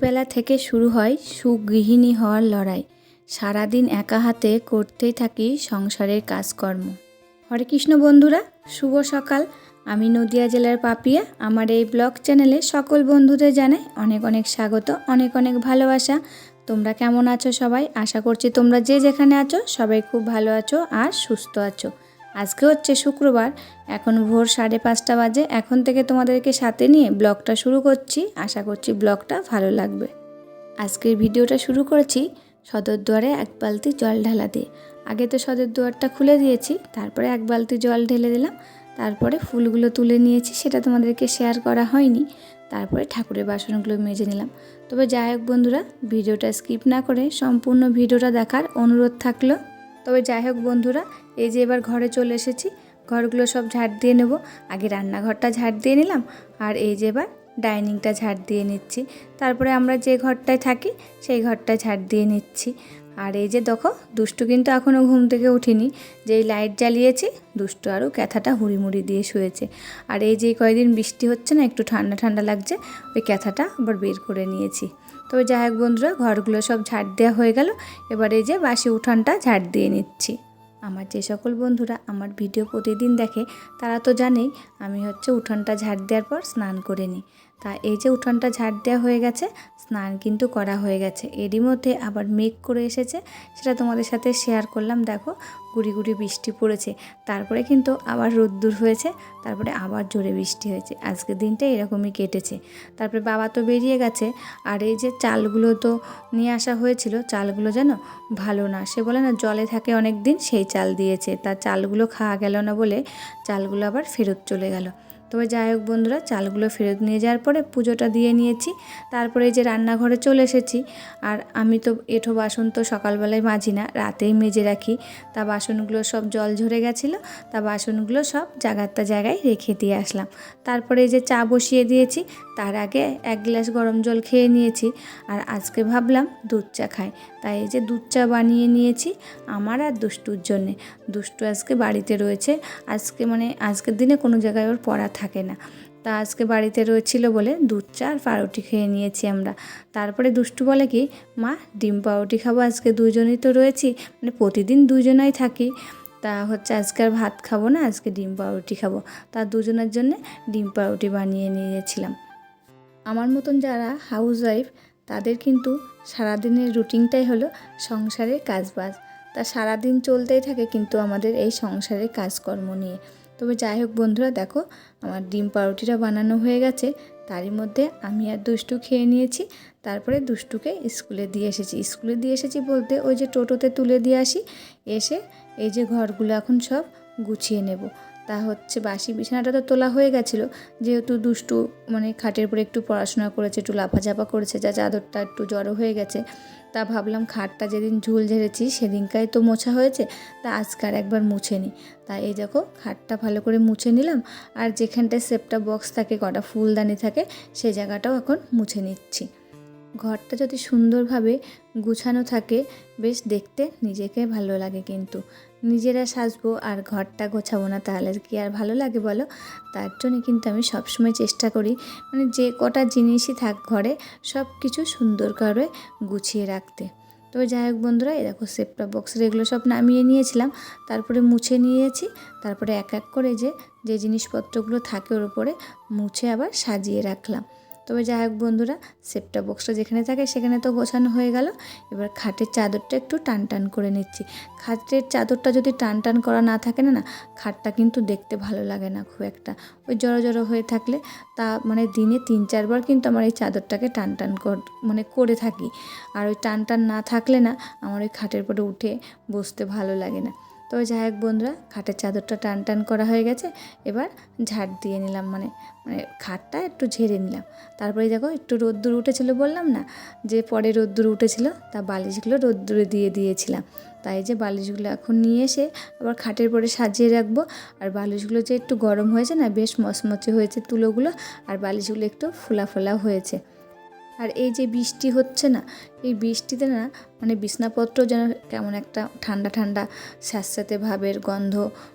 ভোরবেলা থেকে শুরু হয় সুগৃহিণী হওয়ার লড়াই। সারাদিন একা হাতে করতেই থাকি সংসারের কাজকর্ম। হরে কৃষ্ণ বন্ধুরা, শুভ সকাল। আমি নদিয়া জেলার পাপিয়া। আমার এই ব্লগ চ্যানেলে সকল বন্ধুদের জানাই অনেক অনেক স্বাগত, অনেক অনেক ভালোবাসা। তোমরা কেমন আছো সবাই? আশা করছি তোমরা যে যেখানে আছো সবাই খুব ভালো আছো আর সুস্থ আছো। আজকে হচ্ছে শুক্রবার, এখন ভোর সাড়ে পাঁচটা বাজে। এখন থেকে তোমাদেরকে সাথে নিয়ে ব্লগটা শুরু করছি। আশা করছি ব্লগটা ভালো লাগবে। আজকের ভিডিওটা শুরু করেছি সদর দুয়ারে এক বালতি জল ঢালা দিয়ে আগে তো সদর দুয়ারটা খুলে দিয়েছি, তারপরে এক বালতি জল ঢেলে দিলাম। তারপরে ফুলগুলো তুলে নিয়েছি, সেটা তোমাদেরকে শেয়ার করা হয়নি। তারপরে ঠাকুরের বাসনগুলো মেজে নিলাম। তবে যাই হোক বন্ধুরা, ভিডিওটা স্কিপ না করে সম্পূর্ণ ভিডিওটা দেখার অনুরোধ থাকল। তবে যাই হোক বন্ধুরা, এই যে এবার ঘরে চলে এসেছি। ঘরগুলো সব ঝাড় দিয়ে নেব। আগে রান্নাঘরটা ঝাড় দিয়ে নিলাম, আর এই যে এবার ডাইনিংটা ঝাড় দিয়ে নিচ্ছি। তারপরে আমরা যে ঘরটায় থাকি, সেই ঘরটা ঝাড় দিয়ে নিচ্ছি। আর এই যে দেখো, দুষ্টু কিন্তু এখনও ঘুম থেকে উঠিনি। যেই লাইট জ্বালিয়েছি, দুষ্টু আরও ক্যাথাটা হুড়িমুড়ি দিয়ে শুয়েছে। আর এই যে কয়েকদিন বৃষ্টি হচ্ছে না, একটু ঠান্ডা ঠান্ডা লাগছে, ওই ক্যাথাটা আবার বের করে নিয়েছি। তবে যাই হোক বন্ধুরা, ঘরগুলো সব ঝাড় দেওয়া হয়ে গেল। এবারে যে বাসি উঠানটা ঝাড় দিয়ে নিচ্ছি। আমার যে সকল বন্ধুরা আমার ভিডিও প্রতিদিন দেখে, তারা তো জানেই আমি হচ্ছে উঠানটা ঝাড় দেওয়ার পর স্নান করে নিই। তা এই যে উঠানটা ঝাড় দেওয়া হয়ে গেছে, স্নান কিন্তু করা হয়ে গেছে। এরই মধ্যে আবার মেঘ করে এসেছে, সেটা তোমাদের সাথে শেয়ার করলাম। দেখো, গুড়ি গুড়ি বৃষ্টি পড়েছে। তারপরে কিন্তু আবার রোদ্দুর হয়েছে, তারপরে আবার জোরে বৃষ্টি হয়েছে। আজকের দিনটা এরকমই কেটেছে। তারপরে বাবা তো বেরিয়ে গেছে, আর এই যে চালগুলো তো নিয়ে আসা হয়েছিল, চালগুলো যেন ভালো না, সে বলে না জলে থাকে অনেক দিন সেই চাল দিয়েছে। তার চালগুলো খাওয়া গেল না বলে চালগুলো আবার ফেরত চলে গেল। তবে যাই হোক বন্ধুরা, চালগুলো ফেরত নিয়ে যাওয়ার পরে পুজোটা দিয়ে নিয়েছি। তারপরে যে রান্নাঘরে চলে এসেছি। আর আমি তো এঠো বাসন তো সকালবেলায় মাজি না, রাতেই মেজে রাখি। তা বাসনগুলো সব জল ঝরে গেছিল, তা বাসনগুলো সব জায়গাটা জায়গায় রেখে দিয়ে আসলাম। তারপরে এই যে চা বসিয়ে দিয়েছি তার আগে এক গ্লাস গরম জল খেয়ে নিয়েছি আর আজকে ভাবলাম দুধ চা খাই। তাই এই যে দুধ চা বানিয়ে নিয়েছি আমার আর দুষ্টুর জন্যে। দুষ্টু আজকে বাড়িতে রয়েছে। আজকে মানে আজকের দিনে কোনো জায়গায় ওর পড়া থাকে না। তা আজকে বাড়িতে রয়েছিল বলে দুধ চা আর পাউরুটি খেয়ে নিয়েছি আমরা। তারপরে দুষ্টু বলে কি, মা, ডিম পাউরুটি খাব, আজকে দুজনেই তো রয়েছি। মানে প্রতিদিন দুজনেই থাকি। তা হচ্ছে আজকে আর ভাত খাব না, আজকে ডিম পাউরুটি খাব। তা দুজনের জন্য ডিম পাউরুটি বানিয়ে নিয়েছিলাম। আমার মতন যারা হাউস ওয়াইফ তাদের কিন্তু সারাদিনের রুটিনটাই হলো সংসারের কাজবাজ। তা সারাদিন চলতেই থাকে কিন্তু আমাদের এই সংসারের কাজকর্ম নিয়ে। তবে যাই হোক বন্ধুরা, দেখো, আমার ডিম পাউরুটিটা বানানো হয়ে গেছে। তারই মধ্যে আমি আর দুষ্টু খেয়ে নিয়েছি। তারপরে দুষ্টুকে স্কুলে দিয়ে এসেছি। স্কুলে দিয়ে এসেছি বলতে ওই যে টোটোতে তুলে দিয়ে আসি। এসে এই যে ঘরগুলো এখন সব গুছিয়ে নেব। তা হচ্ছে বাসি বিছানাটা তো তোলা হয়ে গেছিল। যেহেতু দুষ্টু মানে খাটের উপরে একটু পড়াশোনা করেছে, একটু লাফাঝাপা করেছে, যা চাদরটা একটু জড়ো হয়ে গেছে, তা ভাবলাম খাটটা যেদিন ঝুল ঝেড়েছি সেদিনকাই তো মোছা হয়েছে, তা আজকার একবার মুছে নিই তা এই দেখো খাটটা ভালো করে মুছে নিলাম, আর যেখানটায় সেপটা বক্স থাকে, কটা ফুলদানি থাকে সেই জায়গাটাও এখন মুছে নিচ্ছি। ঘরটা যদি সুন্দরভাবে গুছানো থাকে, বেশ দেখতে নিজেকে ভালো লাগে কিন্তু। নিজেরা সাজবো আর ঘরটা গোছাবো না তাহলে কি আর ভালো লাগে বলো? তার জন্য কিন্তু আমি সবসময় চেষ্টা করি মানে যে কটা জিনিসই থাক ঘরে সব কিছু সুন্দর করে গুছিয়ে রাখতে। তবে যাই হোক বন্ধুরা, এই দেখো সেপটা বক্সের এগুলো সব নামিয়ে নিয়েছিলাম, তারপরে মুছে নিয়েছি, তারপরে এক এক করে যে যে জিনিসপত্রগুলো থাকে ওর উপরে মুছে আবার সাজিয়ে রাখলাম। তবে যাই হোক বন্ধুরা, সেপটা বক্সটা যেখানে থাকে সেখানে তো গোছানো হয়ে গেল। এবার খাটের চাদরটা একটু টান টান করে নিচ্ছি। খাটের চাদরটা যদি টান টান করা না থাকে না না খাটটা কিন্তু দেখতে ভালো লাগে না খুব একটা। ওই জড়ো জড়ো হয়ে থাকলে তা মানে দিনে তিন চারবার কিন্তু আমার এই চাদরটাকে টান টান কর মানে করে থাকি। আর ওই টান টান না থাকলে না, আমার ওই খাটের পরে উঠে বসতে ভালো লাগে না। তবে যাই হোক বন্ধুরা, খাটের চাদরটা টান টান করা হয়ে গেছে। এবার ঝাড় দিয়ে নিলাম মানে মানে খাটটা একটু ঝেড়ে নিলাম। তারপরে দেখো, একটু রোদ্দুর উঠেছিল বললাম না? যে পরে রোদ্দুর উঠেছিল, তা বালিশগুলো রোদ্দুরে দিয়ে দিয়েছিলাম। তাই যে বালিশগুলো এখন নিয়ে এসে আবার খাটের পরে সাজিয়ে রাখব। আর বালিশগুলো যে একটু গরম হয়েছে না, বেশ মচমচে হয়েছে তুলোগুলো, আর বালিশগুলো একটু ফোলা ফোলা হয়েছে। আর এই যে বৃষ্টি হচ্ছে না, এই বৃষ্টিতে না মানে বিছনাপত্র যেন কেমন একটা ঠান্ডা ঠান্ডা স্যাঁতস্যাঁতে ভাবের গন্ধ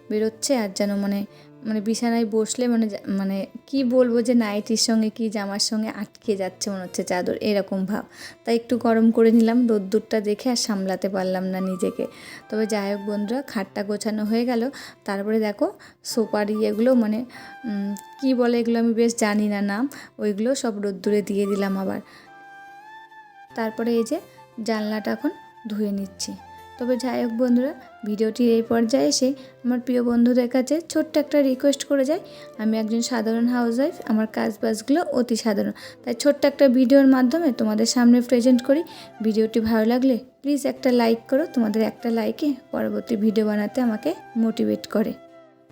বেরোচ্ছে আর যেন মানে মানে বিছানায় বসলে মানে মানে কি বলব যে নাইটির সঙ্গে কি জামার সঙ্গে আটকে যাচ্ছে মনে হচ্ছে চাদর, এরকম ভাব। তাই একটু গরম করে নিলাম রোদ্দুরটা দেখে আর সামলাতে পারলাম না নিজেকে। তবে যাই হোক বন্ধুরা, খাটটা গোছানো হয়ে গেল। তারপরে দেখো সোপার ইয়েগুলো মানে কি বলে এগুলো আমি বেশ জানি না নাম, ওইগুলো সব রোদ্দুরে দিয়ে দিলাম আবার। তারপরে এই যে জানলাটা এখন ধুয়ে নিচ্ছি। তবে যাই হোক বন্ধুরা ভিডিওটির এই পর্যায়ে এসে আমার প্রিয় বন্ধুদের কাছে ছোট্ট একটা রিকোয়েস্ট করে যাই। আমি একজন সাধারণ হাউসওয়াইফ আমার কাজ বাজগুলো অতি সাধারণ। তাই ছোট্ট একটা ভিডিওর মাধ্যমে তোমাদের সামনে প্রেজেন্ট করি। ভিডিওটি ভালো লাগলে প্লিজ একটা লাইক করো। তোমাদের একটা লাইকে পরবর্তী ভিডিও বানাতে আমাকে মোটিভেট করে।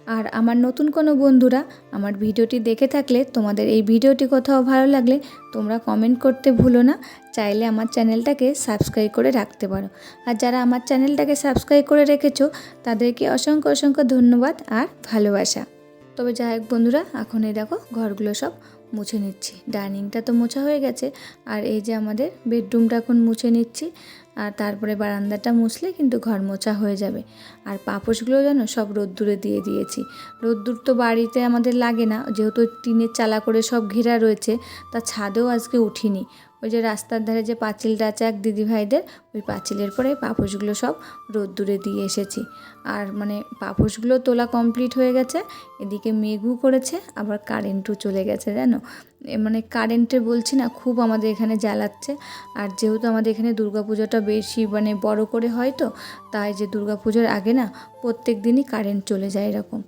আর আমার নতুন কোনো বন্ধুরা আমার ভিডিওটি দেখে থাকলে তোমাদের এই ভিডিওটি কোথাও ভালো লাগলে তোমরা কমেন্ট করতে ভুলো না। চাইলে আমার চ্যানেলটাকে সাবস্ক্রাইব করে রাখতে পারো। আর যারা আমার চ্যানেলটাকে সাবস্ক্রাইব করে রেখেছো, তাদেরকে অসংখ্য অসংখ্য ধন্যবাদ আর ভালোবাসা। তবে যাই হোক বন্ধুরা এখন এই দেখো ঘরগুলো সব মুছে নিচ্ছি। ডাইনিংটা তো মোছা হয়ে গেছে। আর এই যে আমাদের বেডরুমটা এখন মুছে নিচ্ছি। আর তারপরে বারান্দাটা মুছলে কিন্তু ঘর মোছা হয়ে যাবে। আর পাপোশগুলো যেন সব রোদ্দুরে দিয়ে দিয়েছি। রোদ্দুর তো বাড়িতে আমাদের লাগে না, যেহেতু টিনের চালা করে সব ঘেরা রয়েছে, তা ছাদেও আজকে উঠিনি। ওই যে রাস্তার ধারে যে পাঁচিলটা আছে এক দিদিভাইদের, ওই পাঁচিলের পরে পাপোশগুলো সব রোদ্দুরে দিয়ে এসেছি। আর মানে পাপোশগুলো তোলা কমপ্লিট হয়ে গেছে, এদিকে মেঘও করেছে, আবার কারেন্টও চলে গেছে, জানো? মানে কারেন্টে বলছি না, খুব আমাদের এখানে জ্বালাচ্ছে। আর যেহেতু আমাদের এখানে দুর্গাপুজোটা বেশি মানে বড় করে হয় তো, তাই যে দুর্গাপুজোর আগে না প্রত্যেক দিনই কারেন্ট চলে যায় এরকম।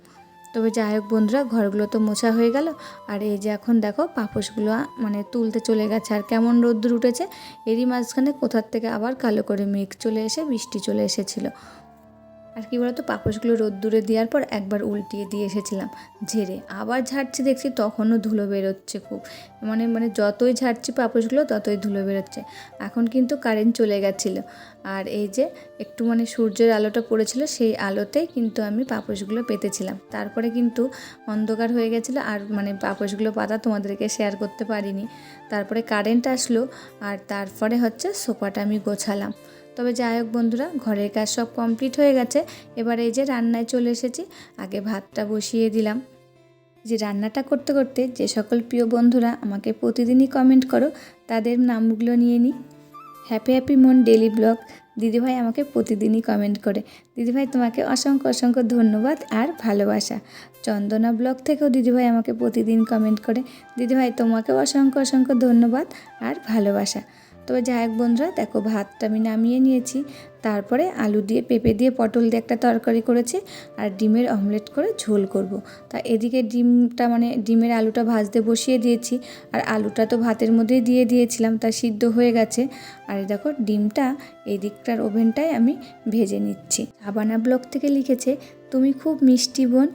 তবে যাই হোক বন্ধুরা, ঘরগুলো তো মোছা হয়ে গেল। আর এই যে এখন দেখো পাপোশগুলো মানে তুলতে চলে গেছে। আর কেমন রোদ্দুর উঠেছে, এরই মাঝখানে কোথার থেকে আবার কালো করে মেঘ চলে এসে, বৃষ্টি চলে এসেছিল। আর কি বলতো পাপোশগুলো রোদ্দুরে দেওয়ার পর একবার উল্টিয়ে দিয়ে এসেছিলাম। ঝেড়ে আবার ঝাড়ছি দেখছি তখনও ধুলো বেরোচ্ছে খুব। মানে মানে যতই ঝাড়ছি পাপোশগুলো ততই ধুলো বেরোচ্ছে। এখন কিন্তু কারেন্ট চলে গেছিল। আর এই যে একটু মানে সূর্যের আলোটা পড়েছিল সেই আলোতেই কিন্তু আমি পাপোশগুলো পেতেছিলাম। তারপরে কিন্তু অন্ধকার হয়ে গেছিল আর মানে পাপোশগুলো পাতা তোমাদেরকে শেয়ার করতে পারিনি। তারপরে কারেন্ট আসলো আর তারপরে হচ্ছে সোফাটা আমি গোছালাম। তবে যাই হোক বন্ধুরা, ঘরের কাজ সব কমপ্লিট হয়ে গেছে। এবার এই যে রান্নায় চলে এসেছি, আগে ভাতটা বসিয়ে দিলাম। যে রান্নাটা করতে করতে যে সকল প্রিয় বন্ধুরা আমাকে প্রতিদিনই কমেন্ট করো, তাদের নামগুলো নিয়ে নিই। হ্যাপি হ্যাপি মন ডেলি ব্লগ দিদিভাই আমাকে প্রতিদিনই কমেন্ট করে। দিদিভাই, তোমাকে অসংখ্য অসংখ্য ধন্যবাদ আর ভালোবাসা। চন্দনা ব্লগ থেকেও দিদিভাই আমাকে প্রতিদিন কমেন্ট করে। দিদিভাই, তোমাকেও অসংখ্য অসংখ্য ধন্যবাদ আর ভালোবাসা। তবে যাই হোক বন্ধুরা, দেখো ভাতটা আমি নামিয়ে নিয়েছি। তারপরে আলু দিয়ে, পেঁপে দিয়ে, পটল দিয়ে একটা তরকারি করেছি আর ডিমের অমলেট করে ঝোল করব। তা এদিকে ডিমটা মানে ডিমের আলুটা ভাজতে বসিয়ে দিয়েছি আর আলুটা তো ভাতের মধ্যেই দিয়ে দিয়েছিলাম, তা সিদ্ধ হয়ে গেছে। আর দেখো ডিমটা এই দিকটার ওভেনটায় আমি ভেজে নিচ্ছি। হাবানা ব্লগ থেকে লিখেছে, তুমি খুব মিষ্টি বোন।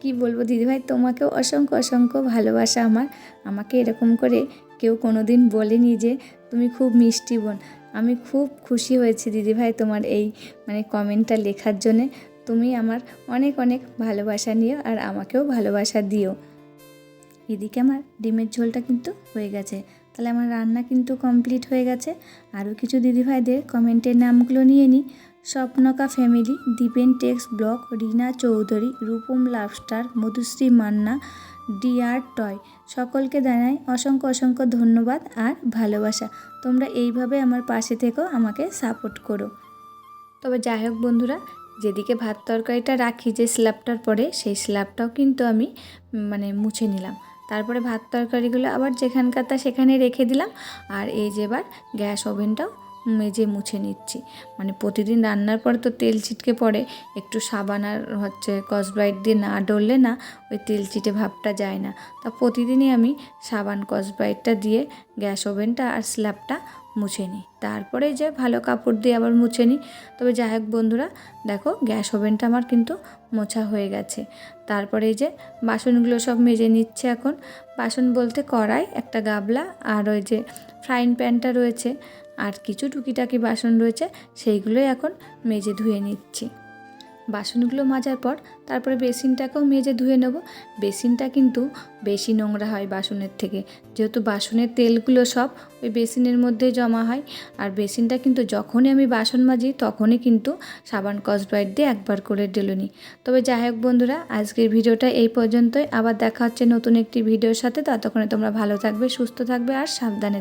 কি বলব দিদিভাই তোমাকেও অসংখ্য অসংখ্য ভালোবাসা আমার। আমাকে এরকম করে কেউ কোনো দিন বলেনি যে তুমি খুব মিষ্টি বোন। আমি খুব খুশি হয়েছি দিদিভাই তোমার এই মানে কমেন্টটা লেখার জন্যে। তুমি আমার অনেক অনেক ভালোবাসা নিও আর আমাকেও ভালোবাসা দিও। এদিকে আমার ডিমের ঝোলটা কিন্তু হয়ে গেছে। তাহলে আমার রান্না কিন্তু কমপ্লিট হয়ে গেছে। আরও কিছু দিদিভাইদের কমেন্টের নামগুলো নিয়ে নিই। স্বপ্নকা ফ্যামিলি দীপেন টেক্স block Rina Chowdhury, Rupam love star Madhushree Manna DR toy. সকলকে জানাই অসংখ্য অসংখ্য ধন্যবাদ আর ভালোবাসা। তোমরা এইভাবে আমার পাশে থেকেও আমাকে সাপোর্ট করো। তবে যাই হোক বন্ধুরা, যেদিকে ভাত তরকারিটা রাখি যে স্ল্যাবটার পরে, সেই স্ল্যাবটাও কিন্তু আমি মানে মুছে নিলাম। তারপরে ভাত তরকারিগুলো আবার যেখানকার তা সেখানে রেখে দিলাম। আর এই যে এবার গ্যাস ওভেনটাও মেজে মুছে নিচ্ছি। মানে প্রতিদিন রান্নার পরে তো তেল ছিটকে পড়ে, একটু সাবান আর হচ্ছে কসব্রাইট দিয়ে না ডললে না ওই তেল চিটে ভাবটা যায় না। তা প্রতিদিনই আমি সাবান কসব্রাইটটা দিয়ে গ্যাস ওভেনটা আর স্ল্যাবটা মুছে নিই। তারপরে যে ভালো কাপড় দিয়ে আবার মুছে নিই। তবে যাই হোক বন্ধুরা, দেখো গ্যাস ওভেনটা আমার কিন্তু মোছা হয়ে গেছে। তারপরে যে বাসনগুলো সব মেজে নিচ্ছে এখন। বাসন বলতে কড়াই, একটা গাবলা আর ওই যে ফ্রাইং প্যানটা রয়েছে। আর কিছু টুকিটাকি বাসন রয়েছে, সেইগুলোই এখন মেজে ধুয়ে নিচ্ছি। বাসনগুলো মাজার পর তারপরে বেসিনটাকেও মেজে ধুয়ে নেব। বেসিনটা কিন্তু বেশি নোংরা হয় বাসনের থেকে। যেহেতু বাসনের তেলগুলো সব ওই বেসিনের মধ্যে জমা হয়, আর বেসিনটা কিন্তু যখনই আমি বাসন মাজি তখনই কিন্তু সাবান কসব্রাইট দিয়ে একবার করে ডেলে নিই। তবে যাই হোক বন্ধুরা, আজকের ভিডিওটা এই পর্যন্তই। আবার দেখা হচ্ছে নতুন একটি ভিডিওর সাথে। ততক্ষণে তোমরা ভালো থাকবে, সুস্থ থাকবে আর সাবধানে